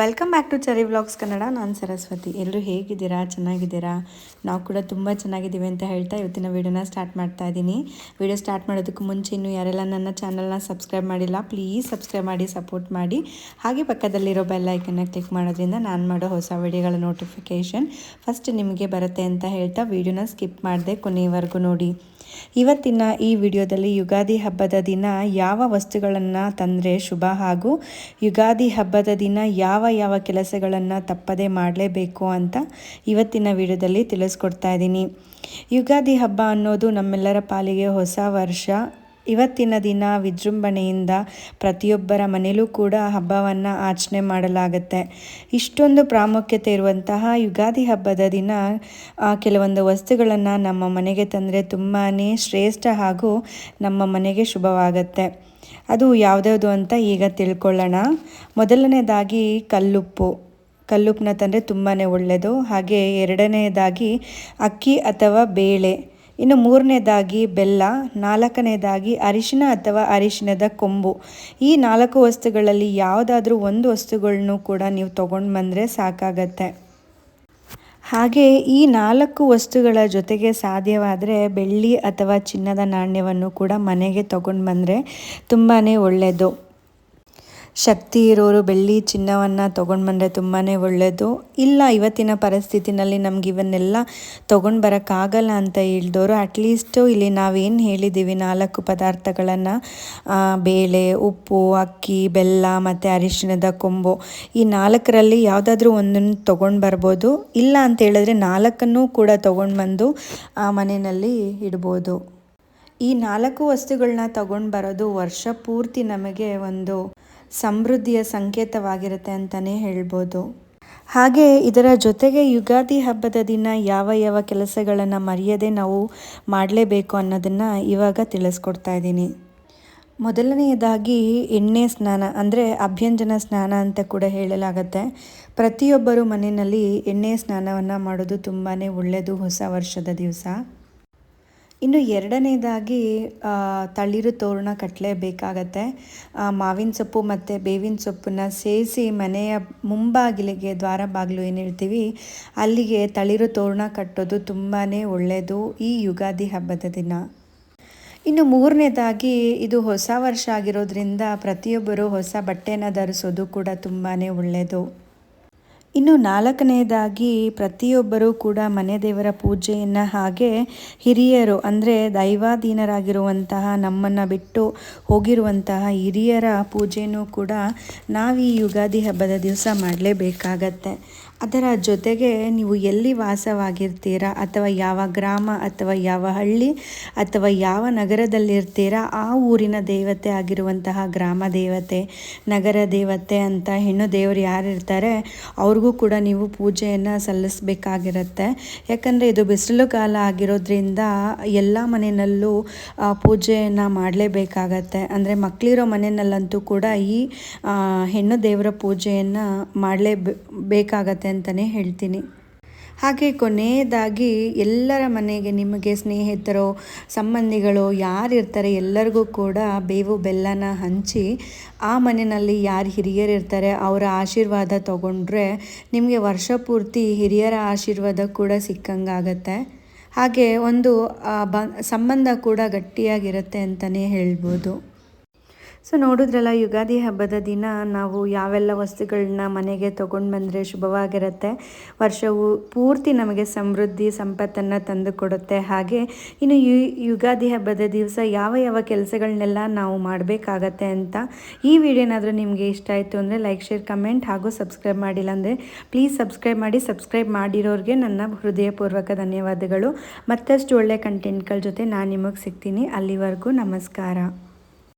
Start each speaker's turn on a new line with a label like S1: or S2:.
S1: Welcome back to Chari vlogs Kannada ನಾನು ಸರಸ್ವತಿ. ಎಲ್ಲರೂ ಹೇಗಿದ್ದೀರಾ? ಚೆನ್ನಾಗಿದ್ದೀರಾ? ನಾವು ಕೂಡ ತುಂಬ ಚೆನ್ನಾಗಿದ್ದೀವಿ ಅಂತ ಹೇಳ್ತಾ ಇವತ್ತಿನ ವೀಡಿಯೋನ ಸ್ಟಾರ್ಟ್ ಮಾಡ್ತಾ ಇದ್ದೀನಿ ವೀಡಿಯೋ ಸ್ಟಾರ್ಟ್ ಮಾಡೋದಕ್ಕೂ ಮುಂಚೆ ಇನ್ನೂ ಯಾರೆಲ್ಲ ನನ್ನ ಚಾನಲ್ನ ಸಬ್ಸ್ಕ್ರೈಬ್ ಮಾಡಿಲ್ಲ ಪ್ಲೀಸ್ ಸಬ್ಸ್ಕ್ರೈಬ್ ಮಾಡಿ ಸಪೋರ್ಟ್ ಮಾಡಿ. ಹಾಗೆ ಪಕ್ಕದಲ್ಲಿರೋ ಬೆಲ್ ಐಕನ್ನ ಕ್ಲಿಕ್ ಮಾಡೋದ್ರಿಂದ ನಾನು ಮಾಡೋ ಹೊಸ ವೀಡಿಯೋಗಳ ನೋಟಿಫಿಕೇಷನ್ ಫಸ್ಟ್ ನಿಮಗೆ ಬರುತ್ತೆ ಅಂತ ಹೇಳ್ತಾ ವೀಡಿಯೋನ ಸ್ಕಿಪ್ ಮಾಡಿದೆ ಕೊನೆಯವರೆಗೂ ನೋಡಿ. ಇವತ್ತಿನ ಈ ವಿಡಿಯೋದಲ್ಲಿ ಯುಗಾದಿ ಹಬ್ಬದ ದಿನ ಯಾವ ವಸ್ತುಗಳನ್ನು ತಂದರೆ ಶುಭ ಹಾಗೂ ಯುಗಾದಿ ಹಬ್ಬದ ದಿನ ಯಾವ ಯಾವ ಯಾವ ಕೆಲಸಗಳನ್ನು ತಪ್ಪದೇ ಮಾಡಲೇಬೇಕು ಅಂತ ಇವತ್ತಿನ ವಿಡಿಯೋದಲ್ಲಿ ತಿಳಿಸ್ಕೊಡ್ತಾ ಇದ್ದೀನಿ. ಯುಗಾದಿ ಹಬ್ಬ ಅನ್ನೋದು ನಮ್ಮೆಲ್ಲರ ಪಾಲಿಗೆ ಹೊಸ ವರ್ಷ. ಇವತ್ತಿನ ದಿನ ವಿಜೃಂಭಣೆಯಿಂದ ಪ್ರತಿಯೊಬ್ಬರ ಮನೆಯಲ್ಲೂ ಕೂಡ ಹಬ್ಬವನ್ನು ಆಚರಣೆ ಮಾಡಲಾಗುತ್ತೆ. ಇಷ್ಟೊಂದು ಪ್ರಾಮುಖ್ಯತೆ ಇರುವಂತಹ ಯುಗಾದಿ ಹಬ್ಬದ ದಿನ ಕೆಲವೊಂದು ವಸ್ತುಗಳನ್ನು ನಮ್ಮ ಮನೆಗೆ ತಂದರೆ ತುಂಬಾ ಶ್ರೇಷ್ಠ ಹಾಗೂ ನಮ್ಮ ಮನೆಗೆ ಶುಭವಾಗುತ್ತೆ. ಅದು ಯಾವುದ್ಯಾವುದು ಅಂತ ಈಗ ತಿಳ್ಕೊಳ್ಳೋಣ. ಮೊದಲನೇದಾಗಿ ಕಲ್ಲುಪ್ಪು. ಕಲ್ಲುಪ್ಪನ್ನ ತಂದರೆ ತುಂಬಾ ಒಳ್ಳೆಯದು. ಹಾಗೆ ಎರಡನೇದಾಗಿ ಅಕ್ಕಿ ಅಥವಾ ಬೇಳೆ. ಇನ್ನು ಮೂರನೇದಾಗಿ ಬೆಲ್ಲ. ನಾಲ್ಕನೇದಾಗಿ ಅರಿಶಿನ ಅಥವಾ ಅರಿಶಿನದ ಕೊಂಬು. ಈ ನಾಲ್ಕು ವಸ್ತುಗಳಲ್ಲಿ ಯಾವುದಾದ್ರೂ ಒಂದು ವಸ್ತುಗಳನ್ನು ಕೂಡ ನೀವು ತೊಗೊಂಡು ಬಂದರೆ ಸಾಕಾಗತ್ತೆ. ಹಾಗೆ ಈ ನಾಲ್ಕು ವಸ್ತುಗಳ ಜೊತೆಗೆ ಸಾಧ್ಯವಾದರೆ ಬೆಳ್ಳಿ ಅಥವಾ ಚಿನ್ನದ ನಾಣ್ಯವನ್ನು ಕೂಡ ಮನೆಗೆ ತಗೊಂಡು ಬಂದರೆ ತುಂಬಾ ಒಳ್ಳೆಯದು ಶಕ್ತಿ ಇರೋರು ಬೆಳ್ಳಿ ಚಿನ್ನವನ್ನು ತೊಗೊಂಡು ಬಂದರೆ ತುಂಬಾ ಒಳ್ಳೆಯದು ಇಲ್ಲ, ಇವತ್ತಿನ ಪರಿಸ್ಥಿತಿನಲ್ಲಿ ನಮ್ಗೆ ಇವನ್ನೆಲ್ಲ ತೊಗೊಂಡು ಬರೋಕ್ಕಾಗಲ್ಲ ಅಂತ ಹೇಳಿದವರು ಅಟ್ಲೀಸ್ಟು ಇಲ್ಲಿ ನಾವೇನು ಹೇಳಿದ್ದೀವಿ ನಾಲ್ಕು ಪದಾರ್ಥಗಳನ್ನು ಬೇಳೆ, ಉಪ್ಪು, ಅಕ್ಕಿ, ಬೆಲ್ಲ ಮತ್ತು ಅರಿಶಿಣದ ಕೊಂಬು. ಈ ನಾಲ್ಕರಲ್ಲಿ ಯಾವುದಾದ್ರೂ ಒಂದನ್ನು ತೊಗೊಂಡು ಬರ್ಬೋದು. ಇಲ್ಲ ಅಂತ ಹೇಳಿದ್ರೆ ನಾಲ್ಕನ್ನು ಕೂಡ ತೊಗೊಂಡು ಬಂದು ಆ ಮನೆಯಲ್ಲಿ ಇಡ್ಬೋದು. ಈ ನಾಲ್ಕು ವಸ್ತುಗಳನ್ನ ತಗೊಂಡು ಬರೋದು ವರ್ಷ ಪೂರ್ತಿ ನಮಗೆ ಒಂದು ಸಮೃದ್ಧಿಯ ಸಂಕೇತವಾಗಿರುತ್ತೆ ಅಂತಲೇ ಹೇಳ್ಬೋದು. ಹಾಗೆ ಇದರ ಜೊತೆಗೆ ಯುಗಾದಿ ಹಬ್ಬದ ದಿನ ಯಾವ ಯಾವ ಕೆಲಸಗಳನ್ನು ಮರೆಯದೆ ನಾವು ಮಾಡಲೇಬೇಕು ಅನ್ನೋದನ್ನು ಇವಾಗ ತಿಳಿಸ್ಕೊಡ್ತಾ ಇದ್ದೀನಿ. ಮೊದಲನೆಯದಾಗಿ ಎಣ್ಣೆ ಸ್ನಾನ ಅಂದರೆ ಅಭ್ಯಂಜನ ಸ್ನಾನ ಅಂತ ಕೂಡ ಹೇಳಲಾಗತ್ತೆ. ಪ್ರತಿಯೊಬ್ಬರು ಮನೆಯಲ್ಲಿ ಎಣ್ಣೆ ಸ್ನಾನವನ್ನು ಮಾಡೋದು ತುಂಬಾ ಒಳ್ಳೆಯದು ಹೊಸ ವರ್ಷದ ದಿವಸ. ಇನ್ನು ಎರಡನೇದಾಗಿ ತಳಿರು ತೋರಣ ಕಟ್ಟಲೇಬೇಕಾಗತ್ತೆ ಮಾವಿನ ಸೊಪ್ಪು ಮತ್ತು ಬೇವಿನ ಸೊಪ್ಪನ್ನ ಸೇರಿಸಿ ಮನೆಯ ಮುಂಬಾಗಿಲಿಗೆ ದ್ವಾರ ಬಾಗಿಲು ಏನು ಹೇಳ್ತೀವಿ, ಅಲ್ಲಿಗೆ ತಳಿರು ತೋರಣ ಕಟ್ಟೋದು ತುಂಬಾ ಒಳ್ಳೆಯದು ಈ ಯುಗಾದಿ ಹಬ್ಬದ ದಿನ. ಇನ್ನು ಮೂರನೇದಾಗಿ, ಇದು ಹೊಸ ವರ್ಷ ಆಗಿರೋದ್ರಿಂದ ಪ್ರತಿಯೊಬ್ಬರು ಹೊಸ ಬಟ್ಟೆನ ಧರಿಸೋದು ಕೂಡ ತುಂಬಾ ಒಳ್ಳೆಯದು ಇನ್ನು ನಾಲ್ಕನೆಯದಾಗಿ ಪ್ರತಿಯೊಬ್ಬರೂ ಕೂಡ ಮನೆ ದೇವರ ಪೂಜೆಯನ್ನು ಹಾಗೆ ಹಿರಿಯರು, ಅಂದರೆ ದೈವಾಧೀನರಾಗಿರುವಂತಹ ನಮ್ಮನ್ನು ಬಿಟ್ಟು ಹೋಗಿರುವಂತಹ ಹಿರಿಯರ ಪೂಜೆಯೂ ಕೂಡ ನಾವು ಈ ಯುಗಾದಿ ಹಬ್ಬದ ದಿವಸ ಮಾಡಲೇಬೇಕಾಗತ್ತೆ. ಅದರ ಜೊತೆಗೆ ನೀವು ಎಲ್ಲಿ ವಾಸವಾಗಿರ್ತೀರಾ ಅಥವಾ ಯಾವ ಗ್ರಾಮ ಅಥವಾ ಯಾವ ಹಳ್ಳಿ ಅಥವಾ ಯಾವ ನಗರದಲ್ಲಿರ್ತೀರಾ, ಆ ಊರಿನ ದೇವತೆ ಆಗಿರುವಂತಹ ಗ್ರಾಮ ದೇವತೆ, ನಗರ ದೇವತೆ ಅಂತ ಹೆಣ್ಣು ದೇವರು ಯಾರು ಇರ್ತಾರೆ ಅವ್ರಿಗೂ ಕೂಡ ನೀವು ಪೂಜೆಯನ್ನು ಸಲ್ಲಿಸಬೇಕಾಗಿರುತ್ತೆ. ಯಾಕಂದರೆ ಇದು ಬಿಸಿಲು ಕಾಲ ಆಗಿರೋದ್ರಿಂದ ಎಲ್ಲ ಮನೆಯಲ್ಲೂ ಪೂಜೆಯನ್ನು ಮಾಡಲೇಬೇಕಾಗತ್ತೆ. ಅಂದರೆ ಮಕ್ಕಳಿರೋ ಮನೆಯಲ್ಲಂತೂ ಕೂಡ ಈ ಹೆಣ್ಣು ದೇವರ ಪೂಜೆಯನ್ನು ಮಾಡಲೇ ಬೇಕಾಗತ್ತೆ. ಅಂತಲೇ ಹೇಳ್ತೀನಿ. ಹಾಗೆ ಕೊನೆಯದಾಗಿ ಎಲ್ಲರ ಮನೆಗೆ ನಿಮಗೆ ಸ್ನೇಹಿತರು, ಸಂಬಂಧಿಗಳು ಯಾರಿರ್ತಾರೆ ಎಲ್ಲರಿಗೂ ಕೂಡ ಬೇವು ಬೆಲ್ಲನ ಹಂಚಿ ಆ ಮನೆಯಲ್ಲಿ ಯಾರು ಹಿರಿಯರಿರ್ತಾರೆ ಅವರ ಆಶೀರ್ವಾದ ತಗೊಂಡ್ರೆ ನಿಮಗೆ ವರ್ಷ ಪೂರ್ತಿ ಹಿರಿಯರ ಆಶೀರ್ವಾದ ಕೂಡ ಸಿಕ್ಕಂಗಾಗತ್ತೆ. ಹಾಗೆ ಒಂದು ಬ, ಸಂಬಂಧ ಕೂಡ ಗಟ್ಟಿಯಾಗಿರುತ್ತೆ ಅಂತಲೇ ಹೇಳ್ಬೋದು. ಸೊ ನೋಡಿದ್ರಲ್ಲ, ಯುಗಾದಿ ಹಬ್ಬದ ದಿನ ನಾವು ಯಾವೆಲ್ಲ ವಸ್ತುಗಳನ್ನ ಮನೆಗೆ ತೊಗೊಂಡು ಬಂದರೆ ಶುಭವಾಗಿರುತ್ತೆ, ವರ್ಷವು ಪೂರ್ತಿ ನಮಗೆ ಸಮೃದ್ಧಿ, ಸಂಪತ್ತನ್ನು ತಂದು ಕೊಡುತ್ತೆ ಹಾಗೆ ಇನ್ನು ಯು, ಯುಗಾದಿ ಹಬ್ಬದ ದಿವಸ ಯಾವ ಯಾವ ಕೆಲಸಗಳನ್ನೆಲ್ಲ ನಾವು ಮಾಡಬೇಕಾಗತ್ತೆ ಅಂತ ಈ ವಿಡಿಯೋನಾದರೂ ನಿಮಗೆ ಇಷ್ಟ ಆಯಿತು ಅಂದರೆ ಲೈಕ್, ಶೇರ್, ಕಮೆಂಟ್ ಹಾಗೂ ಸಬ್ಸ್ಕ್ರೈಬ್ ಮಾಡಿಲ್ಲ ಅಂದರೆ ಪ್ಲೀಸ್ ಸಬ್ಸ್ಕ್ರೈಬ್ ಮಾಡಿ, ಸಬ್ಸ್ಕ್ರೈಬ್ ಮಾಡಿರೋರಿಗೆ ನನ್ನ ಹೃದಯಪೂರ್ವಕ ಧನ್ಯವಾದಗಳು. ಮತ್ತಷ್ಟು ಒಳ್ಳೆಯ ಕಂಟೆಂಟ್ಗಳ ಜೊತೆ ನಾನು ನಿಮಗೆ ಸಿಗ್ತೀನಿ. ಅಲ್ಲಿವರೆಗೂ ನಮಸ್ಕಾರ.